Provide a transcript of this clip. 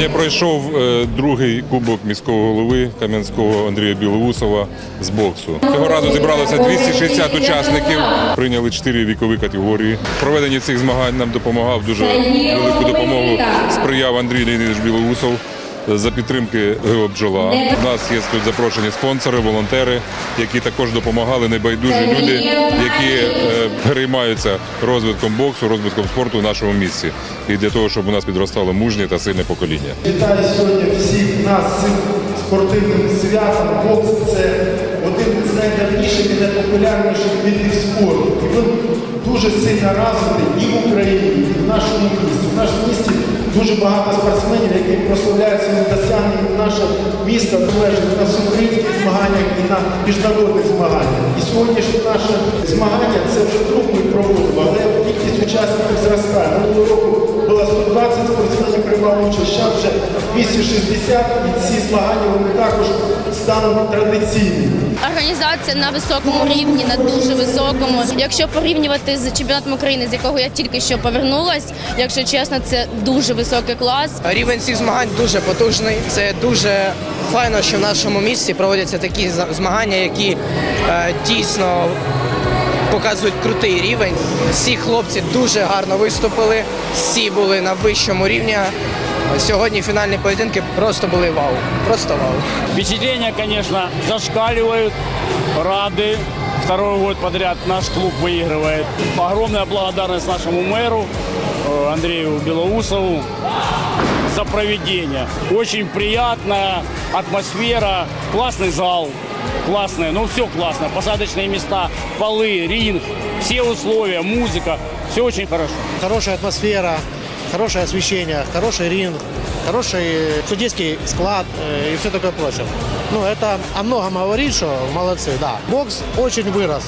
Сьогодні пройшов е, другий кубок міського голови Кам'янського Андрія Білоусова з боксу. Цього разу зібралося 260 учасників. Прийняли 4 вікові категорії. В проведенні цих змагань нам допомагав дуже велику допомогу. Сприяв Андрій Леонідович Білоусов. За підтримки ГО «Бджола». У нас є тут запрошені спонсори, волонтери, які також допомагали небайдужі люди, які е, переймаються розвитком боксу, розвитком спорту в нашому місті. І для того, щоб у нас підростало мужнє та сильне покоління. Вітаю сьогодні всіх нас цим спортивним святом. Бокс це один з найдавніших і найпопулярніших видів спорту. І він дуже сильно розвитий і в Україні, і в нашому місті. В нашому дуже багато спортсменів, які прославляють своїм досягненням наше місто належить на всеукраїнських змаганнях і на міжнародних змаганнях. І сьогоднішнє наше змагання це вже друг ми проводимо, але кількість учасників зростає. Участь, зараз вже 260, і ці змагання вони також стануть традиційними. Організація на високому рівні, на дуже високому. Якщо порівнювати з чемпіонатом України, з якого я тільки що повернулась, якщо чесно, це дуже високий клас. Рівень цих змагань дуже потужний. Це дуже файно, що в нашому місті проводяться такі за- змагання, які е, дійсно показують крутий рівень. Всі хлопці дуже гарно виступили, всі були на вищому рівні. Сьогодні фінальні поєдинки просто були вау. Просто вау. Впечатления, конечно, зашкаливают, рады. Второй год подряд наш клуб выигрывает. Огромная благодарность нашему мэру э, Андрею Белоусову за проведение. Очень приятная атмосфера, классный зал, классное, ну все классно. Посадочные места, полы, ринг, все условия, музыка, все очень хорошо. хорошая атмосфера, хорошее освещение, хороший ринг, хороший судейский склад э, и все такое прочее. Ну, это о многом говорит, что молодцы, да. Бокс очень вырос.